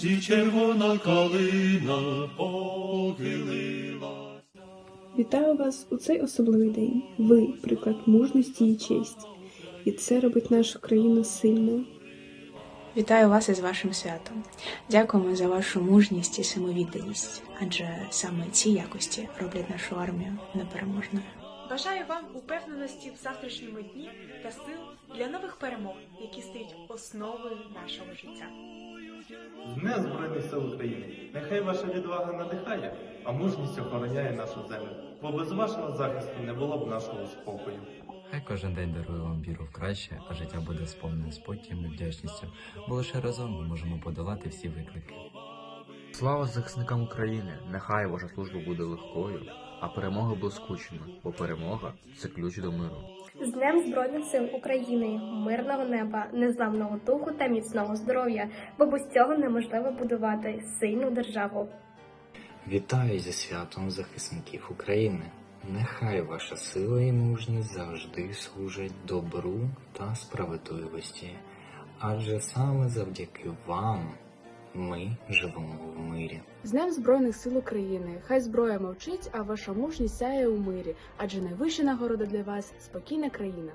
лузі червона калина похилилась. Вітаю вас у цей особливий день. Ви приклад мужності і честі. І це робить нашу країну сильною. Вітаю вас із вашим святом. Дякуємо за вашу мужність і самовідданість, адже саме ці якості роблять нашу армію непереможною. Бажаю вам упевненості в завтрашньому дні та сил для нових перемог, які стають основою нашого життя. З збройні Збройних сил України! Нехай ваша відвага надихає, а мужність охороняє нашу землю. Бо без вашого захисту не було б нашого спокою. Хай кожен день дарує вам віру в краще, а життя буде сповнене спокієм і вдячністю, бо лише разом ми можемо подолати всі виклики. Слава захисникам України! Нехай ваша служба буде легкою, а перемога блискучими, бо перемога це ключ до миру. З Днем Збройних сил України, мирного неба, незламного духу та міцного здоров'я, бо без цього неможливо будувати сильну державу. Вітаю зі святом захисників України. Нехай ваша сила і мужність завжди служать добру та справедливості, адже саме завдяки вам ми живемо в мирі. З Днем Збройних сил України. Хай зброя мовчить, а ваша мужність сяє у мирі, адже найвища нагорода для вас спокійна країна.